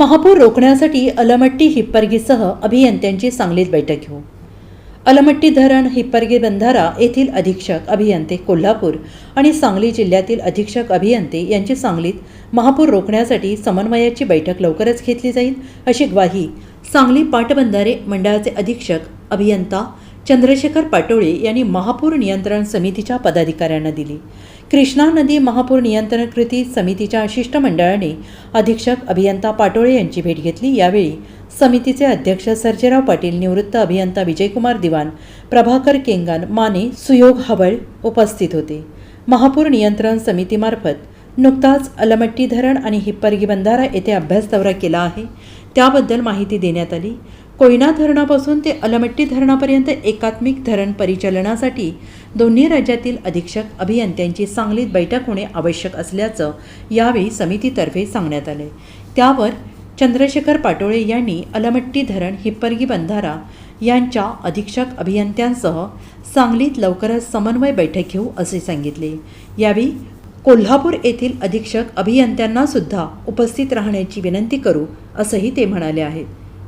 महापूर रोखण्यासाठी अलमट्टी हिप्परगीसह अभियंत्यांची सांगलीत बैठक घेऊ अलमट्टी धरण हिप्परगी बंधारा येथील अधीक्षक अभियंते कोल्हापूर आणि सांगली जिल्ह्यातील अधीक्षक अभियंते यांची सांगलीत महापूर रोखण्यासाठी समन्वयाची बैठक लवकरच घेतली जाईल अशी ग्वाही सांगली पाटबंधारे मंडळाचे अधीक्षक अभियंता चंद्रशेखर पाटोळे यांनी महापूर नियंत्रण समितीच्या पदाधिकाऱ्यांना दिली. कृष्णा नदी महापूर नियंत्रण कृती समितीच्या शिष्टमंडळाने अधीक्षक अभियंता पाटोळे यांची भेट घेतली. यावेळी समितीचे अध्यक्ष सर्जेराव पाटील निवृत्त अभियंता विजयकुमार दिवाण प्रभाकर केंगान माने सुयोग हवळ उपस्थित होते. महापूर नियंत्रण समितीमार्फत नुकताच अलमट्टी धरण आणि हिप्परगी बंधारा येथे अभ्यास दौरा केला आहे. त्याबद्दल माहिती देण्यात आली. कोयना धरणापासून ते अलमट्टी धरणापर्यंत एकात्मिक धरण परिचालनासाठी दोन्ही राज्यातील अधीक्षक अभियंत्यांची सांगलीत बैठक होणे आवश्यक असल्याचं यावेळी समितीतर्फे सांगण्यात आले. त्यावर चंद्रशेखर पाटोळे यांनी अलमट्टी धरण हिप्परगी बंधारा यांच्या अधीक्षक अभियंत्यांसह सांगलीत लवकरच समन्वय बैठक घेऊ असे सांगितले. यावेळी कोल्हापूर येथील अधीक्षक अभियंत्यांना सुद्धा उपस्थित राहण्याची विनंती करू असंही ते म्हणाले आहेत.